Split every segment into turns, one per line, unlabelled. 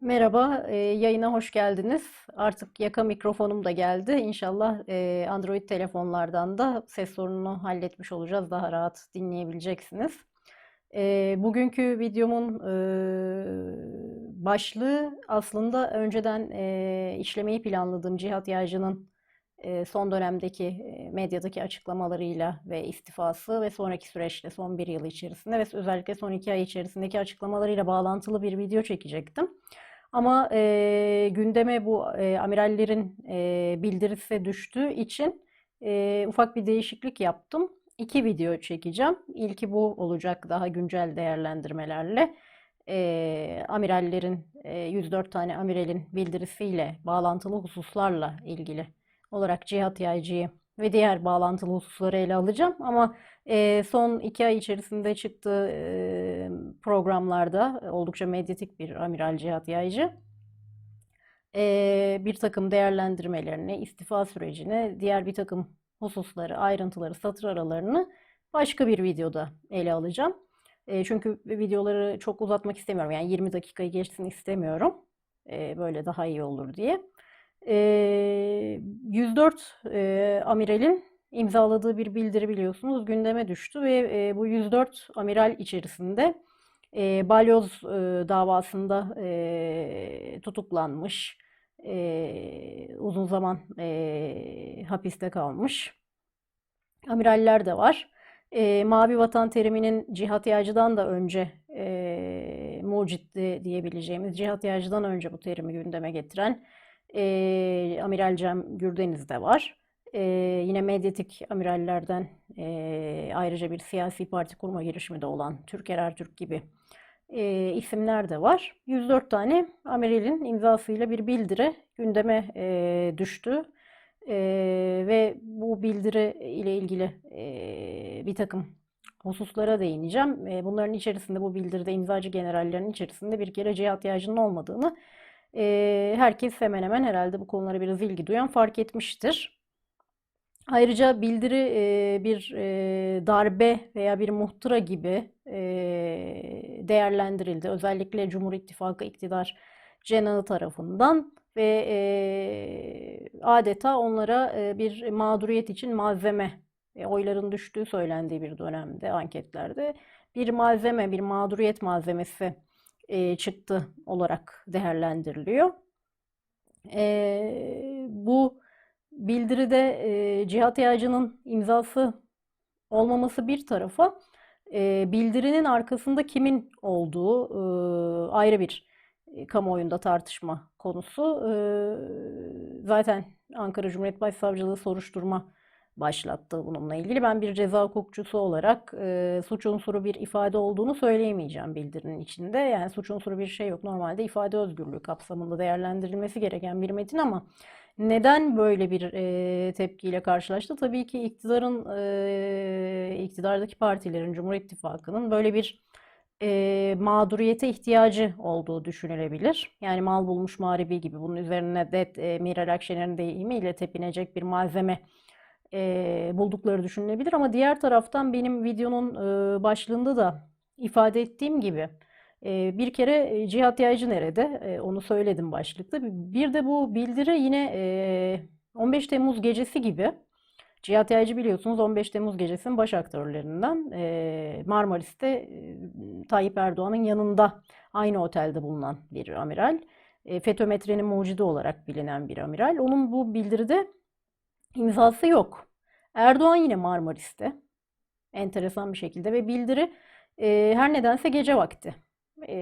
Merhaba, e, yayına hoş geldiniz. Artık yaka mikrofonum da geldi. İnşallah e, Android telefonlardan da ses sorununu halletmiş olacağız. Daha rahat dinleyebileceksiniz. E, bugünkü videomun e, başlığı aslında önceden e, işlemeyi planladığım Cihat Yaycı'nın e, son dönemdeki e, medyadaki açıklamalarıyla ve istifası ve sonraki süreçte son bir yıl içerisinde ve özellikle son iki ay içerisindeki açıklamalarıyla bağlantılı bir video çekecektim. Ama e, gündeme bu e, amirallerin e, bildirisi düştüğü için e, ufak bir değişiklik yaptım. İki video çekeceğim. İlki bu olacak daha güncel değerlendirmelerle. E, amirallerin, e, 104 tane amiralin bildirisiyle bağlantılı hususlarla ilgili olarak Cihat Yaycı'yı ve diğer bağlantılı hususları ele alacağım. Ama e, son iki ay içerisinde çıktığı programlarda oldukça medyatik bir Amiral Cihat Yaycı e, bir takım değerlendirmelerini, istifa sürecini, diğer bir takım hususları, ayrıntıları, satır aralarını başka bir videoda ele alacağım. E, çünkü videoları çok uzatmak istemiyorum. Yani 20 dakikayı geçsin istemiyorum. E, böyle daha iyi olur diye. E, 104 e, amiralin imzaladığı bir bildiri biliyorsunuz gündeme düştü ve e, bu 104 amiral içerisinde e, balyoz e, davasında e, tutuklanmış, e, uzun zaman e, hapiste kalmış amiraller de var. E, Mavi Vatan teriminin Cihat Yağcı'dan da önce e, mucitti diyebileceğimiz Cihat Yağcı'dan önce bu terimi gündeme getiren e, Amiral Cem Gürdeniz de var. E, yine medyatik amirallerden e, ayrıca bir siyasi parti kurma girişimi de olan Türker Ertürk gibi e, isimler de var. 104 tane amiralin imzasıyla bir bildiri gündeme e, düştü. E, ve bu bildiri ile ilgili e, bir takım hususlara değineceğim. E, bunların içerisinde bu bildiride imzacı generallerin içerisinde bir kere Cihat Yağcı'nın olmadığını e, herkes hemen hemen herhalde bu konulara biraz ilgi duyan fark etmiştir. Ayrıca bildiri e, bir e, darbe veya bir muhtıra gibi e, değerlendirildi. Özellikle Cumhur İttifakı iktidar cenahı tarafından ve e, adeta onlara e, bir mağduriyet için malzeme, e, oyların düştüğü söylendiği bir dönemde anketlerde bir malzeme, bir mağduriyet malzemesi e, çıktı olarak değerlendiriliyor. E, bu bildiride e, Cihat Yağcı'nın imzası olmaması bir tarafa, e, bildirinin arkasında kimin olduğu e, ayrı bir kamuoyunda tartışma konusu. E, zaten Ankara Cumhuriyet Başsavcılığı soruşturma başlattı bununla ilgili. Ben bir ceza hukukçusu olarak e, suç unsuru bir ifade olduğunu söyleyemeyeceğim bildirinin içinde. Yani suç unsuru bir şey yok. Normalde ifade özgürlüğü kapsamında değerlendirilmesi gereken bir metin ama neden böyle bir e, tepkiyle karşılaştı? Tabii ki iktidarın, e, iktidardaki partilerin, Cumhur İttifakı'nın böyle bir e, mağduriyete ihtiyacı olduğu düşünülebilir. Yani mal bulmuş muharibi gibi bunun üzerine de e, Miral Akşener'in deyimiyle tepinecek bir malzeme e, buldukları düşünülebilir. Ama diğer taraftan benim videonun e, başlığında da ifade ettiğim gibi bir kere Cihat Yaycı nerede? Onu söyledim başlıkta. Bir de bu bildiri yine e, 15 Temmuz gecesi gibi. Cihat Yaycı biliyorsunuz 15 Temmuz gecesinin baş aktörlerinden Marmaris'te Tayyip Erdoğan'ın yanında aynı otelde bulunan bir amiral. FETÖ-Metre'nin mucidi olarak bilinen bir amiral. Onun bu bildiride imzası yok. Erdoğan yine Marmaris'te. Enteresan bir şekilde ve bildiri her nedense gece vakti e,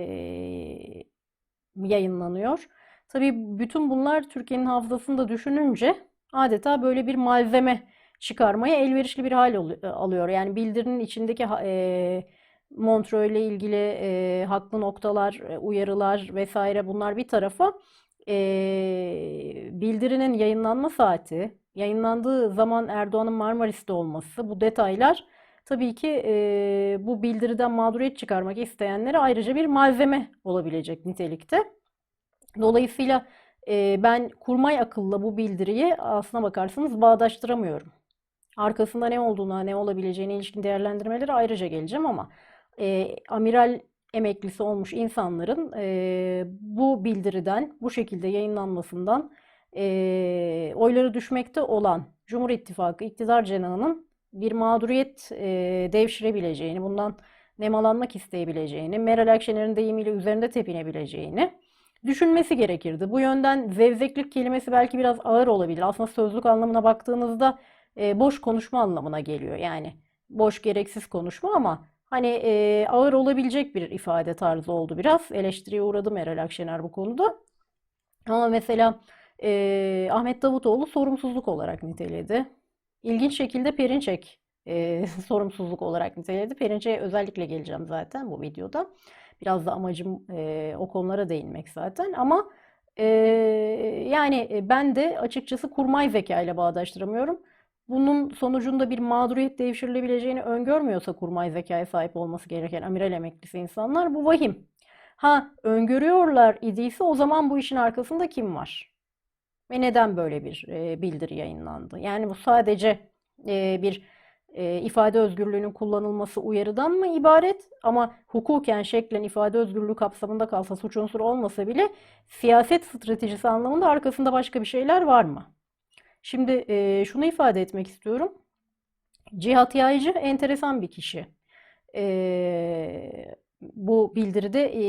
yayınlanıyor. Tabii bütün bunlar Türkiye'nin hafızasında düşününce adeta böyle bir malzeme çıkarmaya elverişli bir hal alıyor. Yani bildirinin içindeki e, Montreux ile ilgili e, haklı noktalar, uyarılar vesaire bunlar bir tarafa e, bildirinin yayınlanma saati, yayınlandığı zaman Erdoğan'ın Marmaris'te olması, bu detaylar tabii ki e, bu bildiriden mağduriyet çıkarmak isteyenlere ayrıca bir malzeme olabilecek nitelikte. Dolayısıyla e, ben kurmay akılla bu bildiriyi aslına bakarsanız bağdaştıramıyorum. Arkasında ne olduğuna, ne olabileceğine ilişkin değerlendirmeleri ayrıca geleceğim ama e, amiral emeklisi olmuş insanların e, bu bildiriden, bu şekilde yayınlanmasından e, oyları düşmekte olan Cumhur İttifakı iktidar cenahının bir mağduriyet e, devşirebileceğini, bundan nemalanmak isteyebileceğini, Meral Akşener'in deyimiyle üzerinde tepinebileceğini düşünmesi gerekirdi. Bu yönden zevzeklik kelimesi belki biraz ağır olabilir. Aslında sözlük anlamına baktığınızda e, boş konuşma anlamına geliyor. Yani boş gereksiz konuşma ama hani e, ağır olabilecek bir ifade tarzı oldu biraz. Eleştiriye uğradı Meral Akşener bu konuda. Ama mesela e, Ahmet Davutoğlu sorumsuzluk olarak niteledi. İlginç şekilde Perinçek e, sorumsuzluk olarak niteledi. Perinçek'e özellikle geleceğim zaten bu videoda. Biraz da amacım e, o konulara değinmek zaten. Ama e, yani ben de açıkçası kurmay zeka ile bağdaştıramıyorum. Bunun sonucunda bir mağduriyet devşirilebileceğini öngörmüyorsa kurmay zekaya sahip olması gereken amiral emeklisi insanlar bu vahim. Ha öngörüyorlar idiyse o zaman bu işin arkasında kim var? Ve neden böyle bir e, bildiri yayınlandı? Yani bu sadece e, bir e, ifade özgürlüğünün kullanılması uyarıdan mı ibaret? Ama hukuken şeklen ifade özgürlüğü kapsamında kalsa suç unsuru olmasa bile siyaset stratejisi anlamında arkasında başka bir şeyler var mı? Şimdi e, şunu ifade etmek istiyorum. Cihat Yaycı enteresan bir kişi. E, bu bildiride e,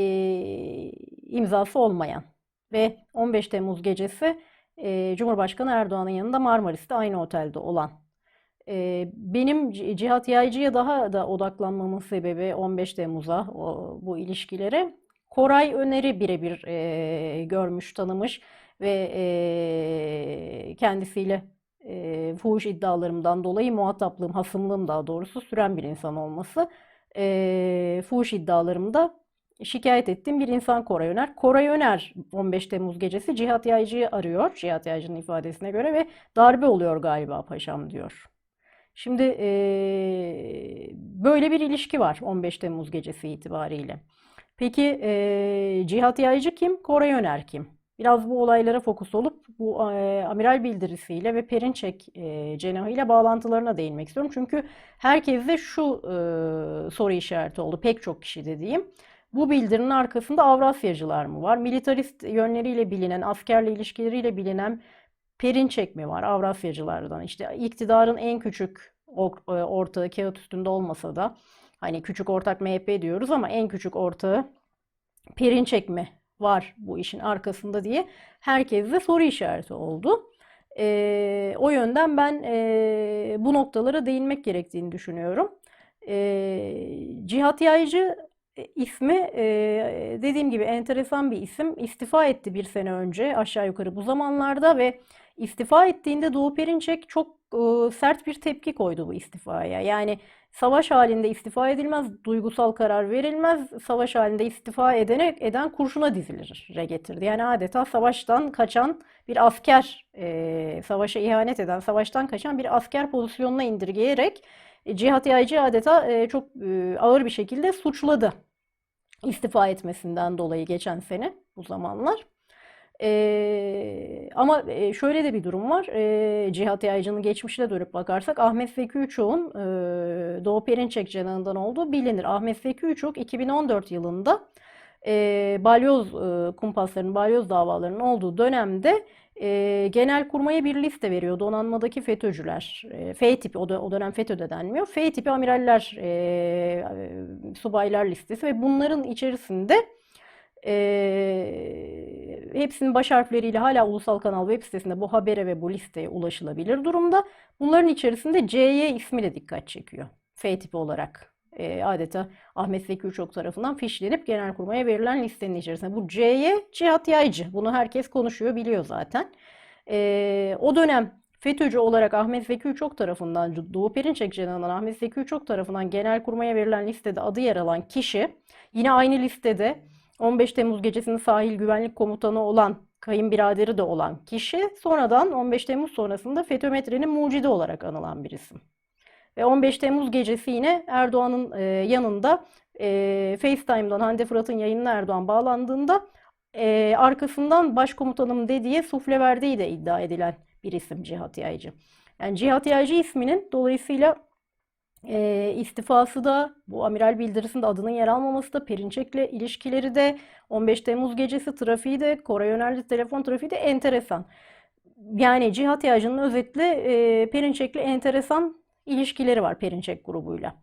imzası olmayan ve 15 Temmuz gecesi e, Cumhurbaşkanı Erdoğan'ın yanında Marmaris'te aynı otelde olan. E, benim Cihat Yaycı'ya daha da odaklanmamın sebebi 15 Temmuz'a o, bu ilişkilere Koray Öner'i birebir e, görmüş, tanımış ve e, kendisiyle e, fuhuş iddialarımdan dolayı muhataplığım, hasımlığım daha doğrusu süren bir insan olması. E, fuhuş iddialarımda şikayet ettiğim bir insan Koray Öner. Koray Öner 15 Temmuz gecesi Cihat Yaycı'yı arıyor. Cihat Yaycı'nın ifadesine göre ve darbe oluyor galiba paşam diyor. Şimdi e, böyle bir ilişki var 15 Temmuz gecesi itibariyle. Peki e, Cihat Yaycı kim? Koray Öner kim? Biraz bu olaylara fokus olup bu e, amiral bildirisiyle ve Perinçek e, cenahıyla bağlantılarına değinmek istiyorum. Çünkü herkeste şu e, soru işareti oldu. Pek çok kişi dediğim. Bu bildirinin arkasında Avrasyacılar mı var? Militarist yönleriyle bilinen, askerle ilişkileriyle bilinen Perinçek mi var? Avrasyacılardan. İşte iktidarın en küçük ortağı kağıt üstünde olmasa da hani küçük ortak MHP diyoruz ama en küçük ortağı Perinçek mi var bu işin arkasında diye herkeste soru işareti oldu. E, o yönden ben e, bu noktalara değinmek gerektiğini düşünüyorum. E, Cihat Yaycı ismi e, dediğim gibi enteresan bir isim. İstifa etti bir sene önce aşağı yukarı bu zamanlarda ve istifa ettiğinde Doğu Perinçek çok e, sert bir tepki koydu bu istifaya. Yani savaş halinde istifa edilmez, duygusal karar verilmez. Savaş halinde istifa edene, eden kurşuna dizilir getirdi. Yani adeta savaştan kaçan bir asker, e, savaşa ihanet eden, savaştan kaçan bir asker pozisyonuna indirgeyerek e, Cihat Yaycı adeta e, çok e, ağır bir şekilde suçladı istifa etmesinden dolayı geçen sene bu zamanlar. Ee, ama şöyle de bir durum var. Ee, Cihat Yaycı'nın geçmişine dönüp bakarsak Ahmet Zeki Üçok'un e, Doğu Perinçek cenahından olduğu bilinir. Ahmet Zeki Üçok 2014 yılında e, balyoz e, kumpaslarının, balyoz davalarının olduğu dönemde e, Genelkurmay'a bir liste veriyor. Donanmadaki FETÖ'cüler. E, F tipi, o, o dönem FETÖ'de denmiyor. F tipi amiraller, e, subaylar listesi ve bunların içerisinde e, hepsinin baş harfleriyle hala Ulusal Kanal web sitesinde bu habere ve bu listeye ulaşılabilir durumda. Bunların içerisinde CY ismi de dikkat çekiyor. F tipi olarak e, adeta Ahmet Zeki Uçok tarafından fişlenip Genelkurmay'a verilen listenin içerisinde. Bu CY Cihat Yaycı. Bunu herkes konuşuyor, biliyor zaten. E, o dönem FETÖ'cü olarak Ahmet Zeki Uçok tarafından, Doğu Perinçek cenahından Ahmet Zeki Uçok tarafından Genelkurmay'a verilen listede adı yer alan kişi yine aynı listede 15 Temmuz gecesinin sahil güvenlik komutanı olan kayınbiraderi de olan kişi sonradan 15 Temmuz sonrasında FETÖ-METRE'nin mucidi olarak anılan bir isim. Ve 15 Temmuz gecesi yine Erdoğan'ın e, yanında e, FaceTime'dan Hande Fırat'ın yayınına Erdoğan bağlandığında e, arkasından başkomutanım dediği sufle verdiği de iddia edilen bir isim Cihat Yaycı. Yani Cihat Yaycı isminin dolayısıyla E, istifası da bu amiral bildirisinde adının yer almaması da Perinçek'le ilişkileri de 15 Temmuz gecesi trafiği de Koray yöneldi telefon trafiği de enteresan. Yani Cihat Yağcı'nın özetle e, Perinçek'le enteresan ilişkileri var Perinçek grubuyla.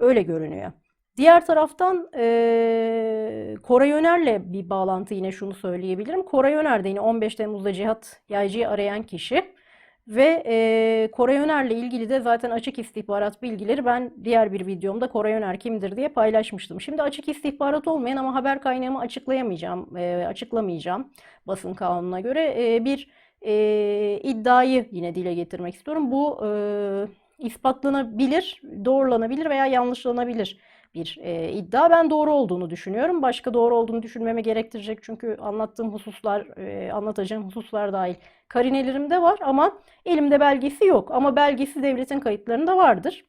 Öyle görünüyor. Diğer taraftan e, Koray Öner'le bir bağlantı yine şunu söyleyebilirim. Koray Öner de yine 15 Temmuz'da Cihat Yaycı'yı arayan kişi. Ve e, Koray Öner'le ilgili de zaten açık istihbarat bilgileri ben diğer bir videomda Koray Öner kimdir diye paylaşmıştım. Şimdi açık istihbarat olmayan ama haber kaynağımı açıklayamayacağım, e, açıklamayacağım basın kanununa göre e, bir e, iddiayı yine dile getirmek istiyorum. Bu e, ispatlanabilir, doğrulanabilir veya yanlışlanabilir bir e, iddia. Ben doğru olduğunu düşünüyorum. Başka doğru olduğunu düşünmeme gerektirecek çünkü anlattığım hususlar, e, anlatacağım hususlar dahil karinelerimde var ama elimde belgesi yok. Ama belgesi devletin kayıtlarında vardır.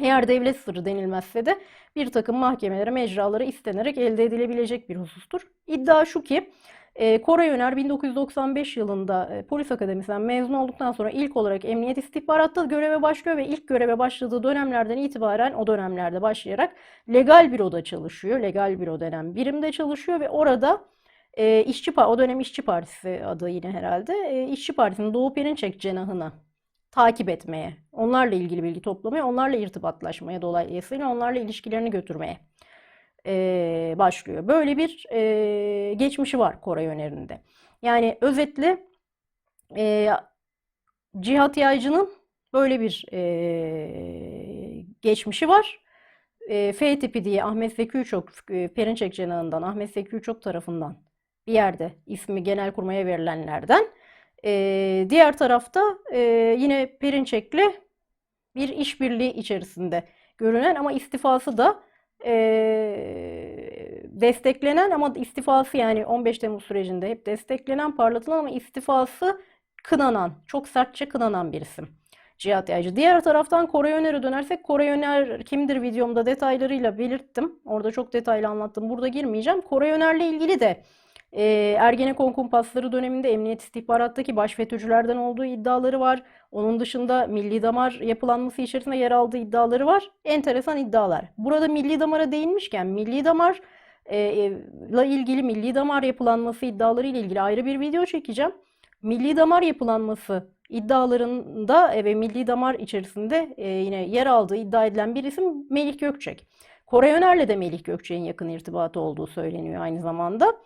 Eğer devlet sırrı denilmezse de bir takım mahkemelere, mecralara istenerek elde edilebilecek bir husustur. İddia şu ki e, Koray Öner 1995 yılında Polis Akademisi'nden mezun olduktan sonra ilk olarak Emniyet İstihbarat'ta göreve başlıyor ve ilk göreve başladığı dönemlerden itibaren o dönemlerde başlayarak legal büroda çalışıyor. Legal büro denen birimde çalışıyor ve orada e, İşçi o dönem İşçi Partisi adı yine herhalde. E, İşçi Partisi'nin Doğu Perinçek cenahını takip etmeye, onlarla ilgili bilgi toplamaya, onlarla irtibatlaşmaya dolayısıyla onlarla ilişkilerini götürmeye e, başlıyor. Böyle bir e, geçmişi var Koray Öneri'nde. Yani özetle e, Cihat Yaycı'nın böyle bir e, geçmişi var. E, F tipi diye Ahmet Zeki Üçok, Perinçek Cenahı'ndan Ahmet Zeki Üçok tarafından bir yerde ismi genelkurmaya verilenlerden. E, diğer tarafta e, yine Perinçek'le bir işbirliği içerisinde görünen ama istifası da e, desteklenen ama istifası yani 15 Temmuz sürecinde hep desteklenen, parlatılan ama istifası kınanan, çok sertçe kınanan bir isim. Cihat Yaycı. Diğer taraftan Koray Öner'e dönersek Koray Öner kimdir videomda detaylarıyla belirttim. Orada çok detaylı anlattım. Burada girmeyeceğim. Koray Öner'le ilgili de e, Ergenekon kumpasları döneminde Emniyet İstihbarat'taki baş FETÖ'cülerden olduğu iddiaları var. Onun dışında milli damar yapılanması içerisinde yer aldığı iddiaları var. Enteresan iddialar. Burada milli damara değinmişken milli damar ile ilgili milli damar yapılanması iddiaları ile ilgili ayrı bir video çekeceğim. Milli damar yapılanması iddialarında ve milli damar içerisinde yine yer aldığı iddia edilen bir isim Melih Gökçek. Koray Öner'le de Melih Gökçek'in yakın irtibatı olduğu söyleniyor aynı zamanda.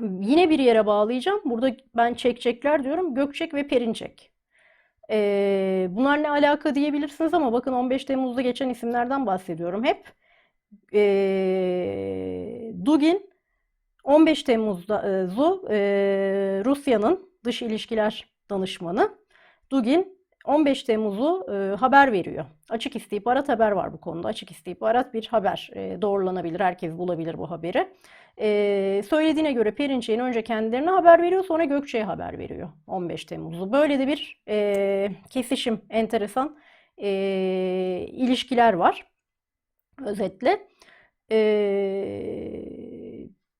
Yine bir yere bağlayacağım. Burada ben çekçekler diyorum. Gökçek ve Perinçek. Ee, bunlar ne alaka diyebilirsiniz ama bakın 15 Temmuz'da geçen isimlerden bahsediyorum hep. Ee, Dugin 15 Temmuz'da e, Zu e, Rusya'nın dış ilişkiler danışmanı. Dugin 15 Temmuz'u e, haber veriyor. Açık istihbarat haber var bu konuda. Açık istihbarat bir haber. E, doğrulanabilir. Herkes bulabilir bu haberi. E, söylediğine göre Perinçek'in önce kendilerine haber veriyor sonra Gökçe'ye haber veriyor 15 Temmuz'u. Böyle de bir e, kesişim, enteresan e, ilişkiler var. Özetle. E,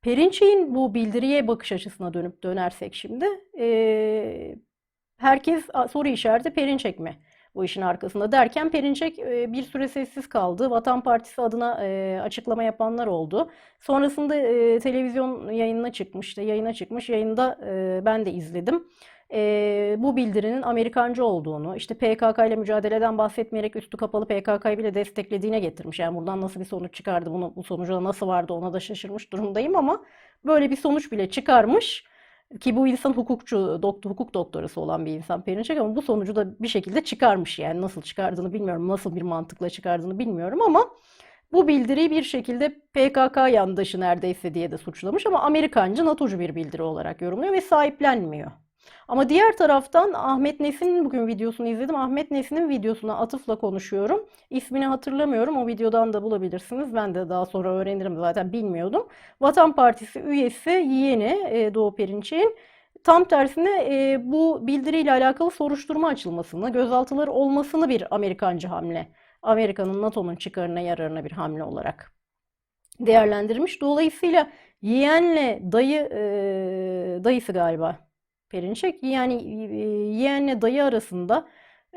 Perinçek'in bu bildiriye bakış açısına dönüp dönersek şimdi e, herkes soru işareti Perinçek mi bu işin arkasında derken Perinçek e, bir süre sessiz kaldı. Vatan Partisi adına e, açıklama yapanlar oldu. Sonrasında e, televizyon yayınına çıkmıştı. Yayına çıkmış. Yayında ben de izledim. Bu bildirinin Amerikancı olduğunu, işte PKK ile mücadeleden bahsetmeyerek üstü kapalı PKK'yı bile desteklediğine getirmiş. Yani buradan nasıl bir sonuç çıkardı, bunu bu sonuca nasıl vardı ona da şaşırmış durumdayım ama böyle bir sonuç bile çıkarmış. Ki bu insan hukukçu, doktor, hukuk doktorası olan bir insan Perinçek ama bu sonucu da bir şekilde çıkarmış yani nasıl çıkardığını bilmiyorum, nasıl bir mantıkla çıkardığını bilmiyorum ama bu bildiriyi bir şekilde PKK yandaşı neredeyse diye de suçlamış ama Amerikancı, NATO'cu bir bildiri olarak yorumluyor ve sahiplenmiyor. Ama diğer taraftan Ahmet Nesin'in bugün videosunu izledim. Ahmet Nesin'in videosuna atıfla konuşuyorum. İsmini hatırlamıyorum. O videodan da bulabilirsiniz. Ben de daha sonra öğrenirim zaten bilmiyordum. Vatan Partisi üyesi yeğeni e, Doğu Perinçek'in tam tersine e, bu bildiriyle alakalı soruşturma açılmasını, gözaltıları olmasını bir Amerikancı hamle. Amerika'nın NATO'nun çıkarına yararına bir hamle olarak değerlendirmiş. Dolayısıyla yeğenle dayı e, dayısı galiba Perinçek yani yeğenle dayı arasında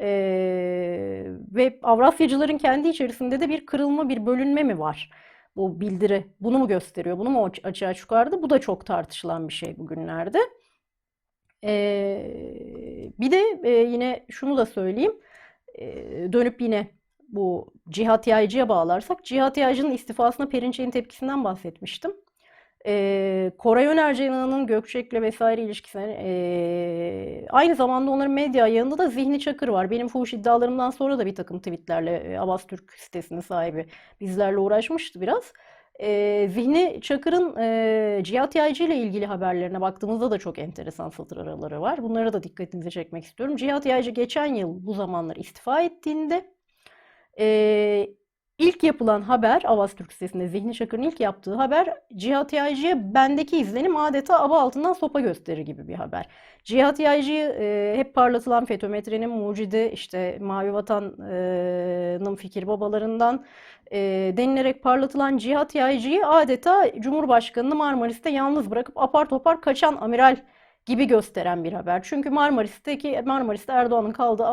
Ee, ve Avrasyacıların kendi içerisinde de bir kırılma, bir bölünme mi var? Bu bildiri bunu mu gösteriyor, bunu mu aç- açığa çıkardı? Bu da çok tartışılan bir şey bugünlerde. Ee, bir de e, yine şunu da söyleyeyim. Ee, dönüp yine bu Cihat Yaycı'ya bağlarsak, Cihat Yaycı'nın istifasına Perinçek'in tepkisinden bahsetmiştim. Ee, Koray Önercan'ın Gökçek'le vesaire ilişkisi ee, aynı zamanda onların medya ayağında da Zihni Çakır var. Benim fuhuş iddialarımdan sonra da bir takım tweetlerle e, Avaz Türk sitesinin sahibi bizlerle uğraşmıştı biraz. Ee, Zihni Çakır'ın e, Cihat Yaycı ile ilgili haberlerine baktığımızda da çok enteresan satır araları var. Bunlara da dikkatinizi çekmek istiyorum. Cihat Yaycı geçen yıl bu zamanlar istifa ettiğinde ee, ilk yapılan haber Avaz Türk sitesinde Zihni Çakır'ın ilk yaptığı haber Cihat Yaycı'ya bendeki izlenim adeta aba altından sopa gösterir gibi bir haber. Cihat Yaycı'yı e, hep parlatılan FETÖ-METRE'nin mucidi işte Mavi Vatan'ın fikir babalarından e, denilerek parlatılan Cihat Yaycı'yı adeta Cumhurbaşkanı'nı Marmaris'te yalnız bırakıp apar topar kaçan amiral gibi gösteren bir haber. Çünkü Marmaris'teki Marmaris'te Erdoğan'ın kaldığı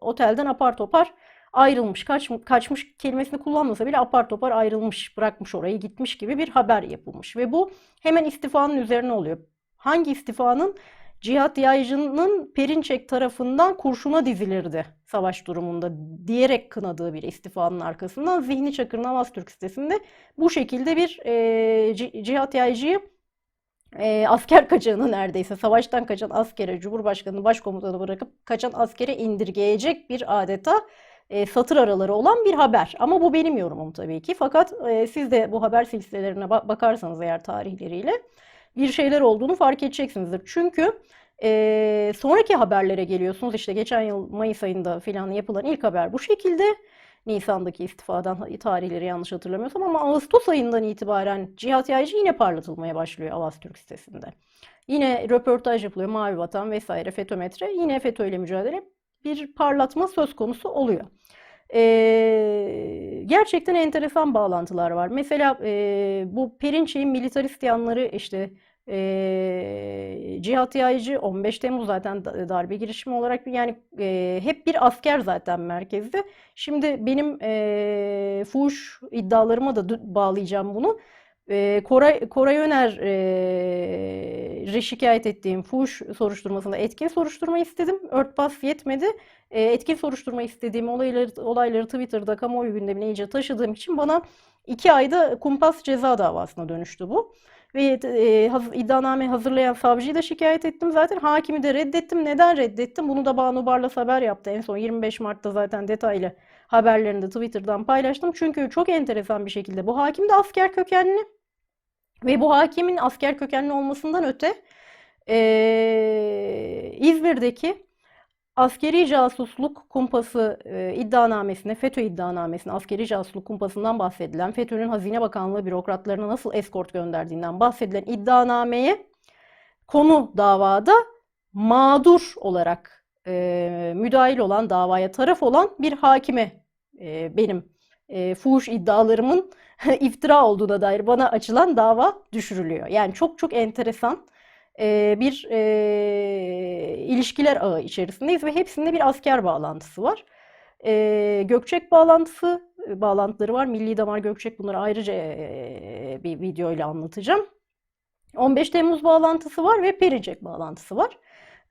otelden apar topar ayrılmış, kaç, kaçmış kelimesini kullanmasa bile apar topar ayrılmış, bırakmış orayı, gitmiş gibi bir haber yapılmış. Ve bu hemen istifanın üzerine oluyor. Hangi istifanın? Cihat Yaycı'nın Perinçek tarafından kurşuna dizilirdi savaş durumunda diyerek kınadığı bir istifanın arkasından Zihni Çakır'ın Avaz Türk sitesinde bu şekilde bir e, Ci- Cihat Yaycı'yı e, asker kaçağını neredeyse savaştan kaçan askere Cumhurbaşkanı başkomutanı bırakıp kaçan askere indirgeyecek bir adeta e, satır araları olan bir haber. Ama bu benim yorumum tabii ki. Fakat e, siz de bu haber silsilelerine ba- bakarsanız eğer tarihleriyle bir şeyler olduğunu fark edeceksinizdir. Çünkü e, sonraki haberlere geliyorsunuz. İşte geçen yıl Mayıs ayında filan yapılan ilk haber bu şekilde. Nisan'daki istifadan tarihleri yanlış hatırlamıyorsam ama Ağustos ayından itibaren Cihat Yaycı yine parlatılmaya başlıyor Avaz Türk sitesinde. Yine röportaj yapılıyor Mavi Vatan vesaire FETÖ-METRE yine FETÖ ile mücadele bir parlatma söz konusu oluyor. Ee, gerçekten enteresan bağlantılar var. Mesela e, bu Perinçek'in militarist yanları işte e, Cihat Yaycı 15 Temmuz zaten da- darbe girişimi olarak yani e, hep bir asker zaten merkezde. Şimdi benim e, fuhuş iddialarıma da bağlayacağım bunu. E, Koray, Koray Öner şikayet ettiğim fuhuş soruşturmasında etkin soruşturma istedim. Örtbas yetmedi. E, etkin soruşturma istediğim olayları, olayları Twitter'da kamuoyu gündemine iyice taşıdığım için bana iki ayda kumpas ceza davasına dönüştü bu. Ve e, haz- iddianame hazırlayan savcıyı da şikayet ettim zaten. Hakimi de reddettim. Neden reddettim? Bunu da Banu Barlas haber yaptı. En son 25 Mart'ta zaten detaylı haberlerini de Twitter'dan paylaştım. Çünkü çok enteresan bir şekilde bu hakim de asker kökenli. Ve bu hakimin asker kökenli olmasından öte e, İzmir'deki askeri casusluk kumpası e, iddianamesine, FETÖ iddianamesine, askeri casusluk kumpasından bahsedilen, FETÖ'nün Hazine Bakanlığı bürokratlarına nasıl eskort gönderdiğinden bahsedilen iddianameye konu davada mağdur olarak e, müdahil olan, davaya taraf olan bir hakime e, benim e, fuhuş iddialarımın iftira olduğuna dair bana açılan dava düşürülüyor. Yani çok çok enteresan e, bir e, ilişkiler ağı içerisindeyiz ve hepsinde bir asker bağlantısı var. E, Gökçek bağlantısı e, bağlantıları var. Milli Damar Gökçek bunları ayrıca e, bir video ile anlatacağım. 15 Temmuz bağlantısı var ve Pericek bağlantısı var.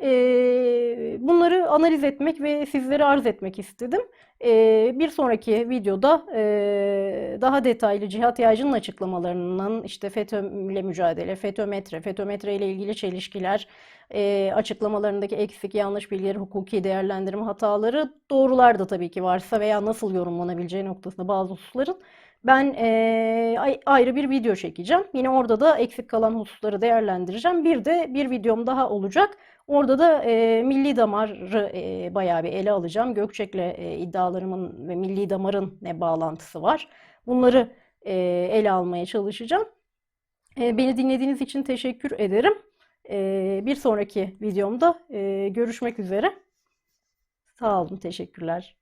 Ee, bunları analiz etmek ve sizlere arz etmek istedim. Ee, bir sonraki videoda e, daha detaylı Cihat Yaycı'nın açıklamalarının işte FETÖ ile mücadele, FETÖ-METRE, FETÖ-METRE ile ilgili çelişkiler, e, açıklamalarındaki eksik, yanlış bilgileri, hukuki değerlendirme hataları, doğrular da tabii ki varsa veya nasıl yorumlanabileceği noktasında bazı hususların ben e, ay- ayrı bir video çekeceğim. Yine orada da eksik kalan hususları değerlendireceğim. Bir de bir videom daha olacak. Orada da e, milli damarı e, bayağı bir ele alacağım. Gökçek'le e, iddialarımın ve milli damarın ne bağlantısı var? Bunları e, ele almaya çalışacağım. E, beni dinlediğiniz için teşekkür ederim. E, bir sonraki videomda e, görüşmek üzere. Sağ olun, teşekkürler.